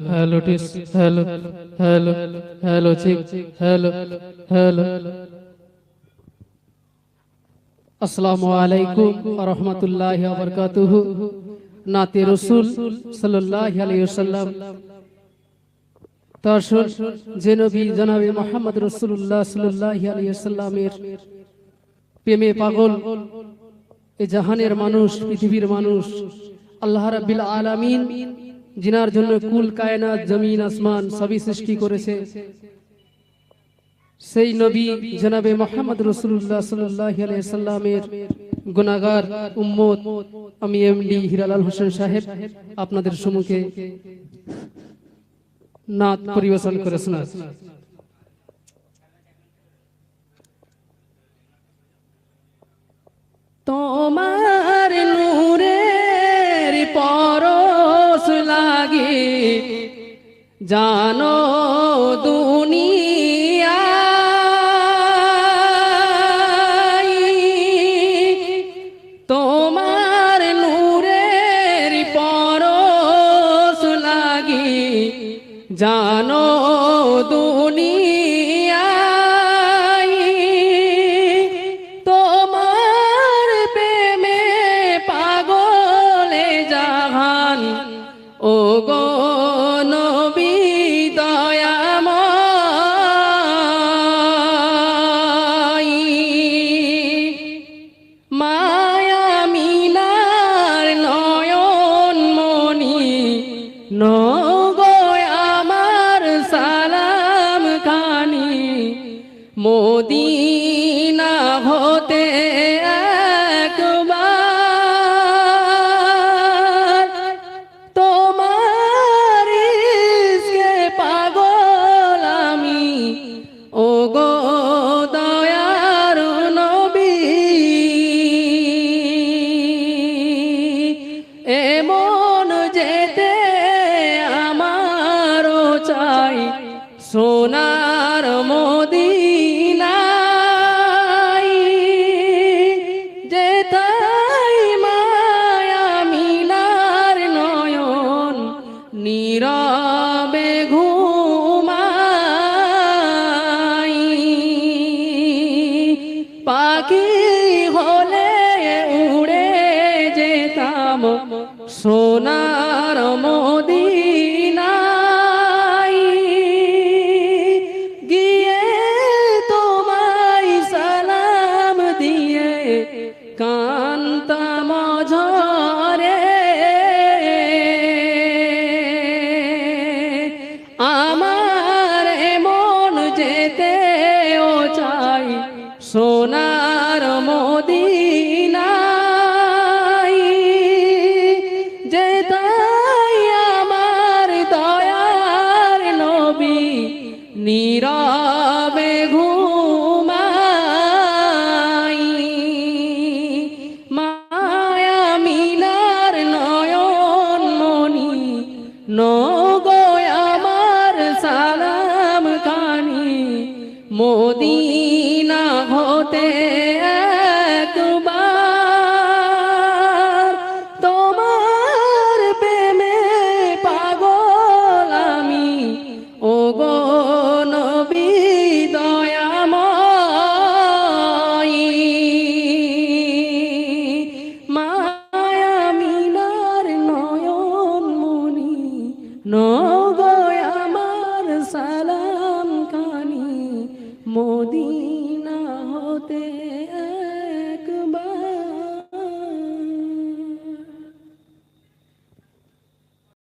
Hello টিস hello hello hello চিক hello hello আসসালামু আলাইকুম ওয়া রাহমাতুল্লাহি ওয়া বারাকাতুহু নাতে রাসূল সাল্লাল্লাহু আলাইহি ওয়াসাল্লাম তারসর যে নবী জনাবে মুহাম্মদ রাসূলুল্লাহ সাল্লাল্লাহু আলাইহি ওয়াসাল্লামের প্রেমে পাগল এ জাহানের মানুষ পৃথিবীর মানুষ আল্লাহ রাব্বিল আলামিন জিনার জন্য কুল, কায়নাত, জমিন, আসমান সবই সৃষ্টি করেছে। সেই নবী জনাবে মোহাম্মদ রসুল্লাহ সাল্লামের গুনাগার উম্মত, আমি এমডি হিরালাল হোসেন সাহেব আপনাদের সম্মুখে নাত পরিবেশন করে শোনা তোমার নূরের জানো দুনিয়া তোমার জানো দুনিয়া তোমার প্রেমে পাগলে জাহান। ও গো সোনার মদিনাই যেতাই মায়া মিলার নয়ন নীরবে ঘুমাই। পাখি হলে উড়ে যেতাম সোনার নীরবে ঘুমাই। মায়া মিলার নয়ন মনি নগয় আমার সালাম কানি। মোদিনা হতে নগয় আমার সালাম কানি মদিনা হতে।